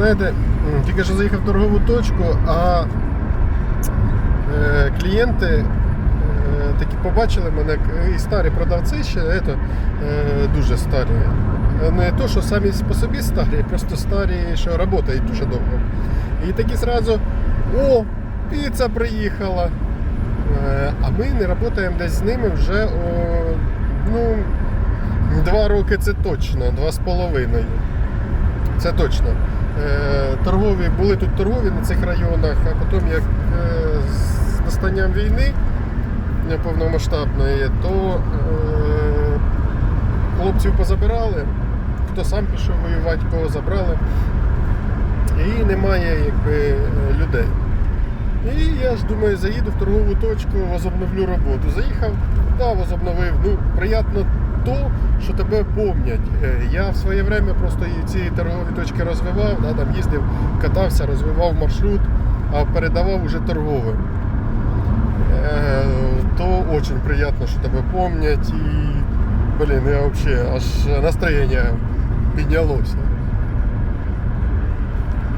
знаєте, тільки що заїхав в торгову точку, а е, клієнти е, такі побачили мене і старі продавці ще ето, е, дуже старі. Е, Не то, що самі по собі старі, просто старі, що працюють дуже довго. І такі зразу, о, піца приїхала. Е, А ми не працюємо десь з ними вже о, ну, два роки це точно, два з половиною. Це точно. Е, Торгові, були тут торгові на цих районах, а потім як е, з настанням війни е, повномасштабної, то хлопців позабирали, хто сам пішов воювати, кого забрали. І немає якби, людей. І я ж думаю, заїду в торгову точку, возобновлю роботу. Заїхав, да, возобновив. Ну, приємно то, що тебе помнять. Е, Я в своє время просто ці торгові точки розвивав, да, там їздив, катався, розвивав маршрут, а передавав уже торговим. Е, То дуже приємно, що тебе помнять. І, блін, я взагалі аж настроєння піднялося.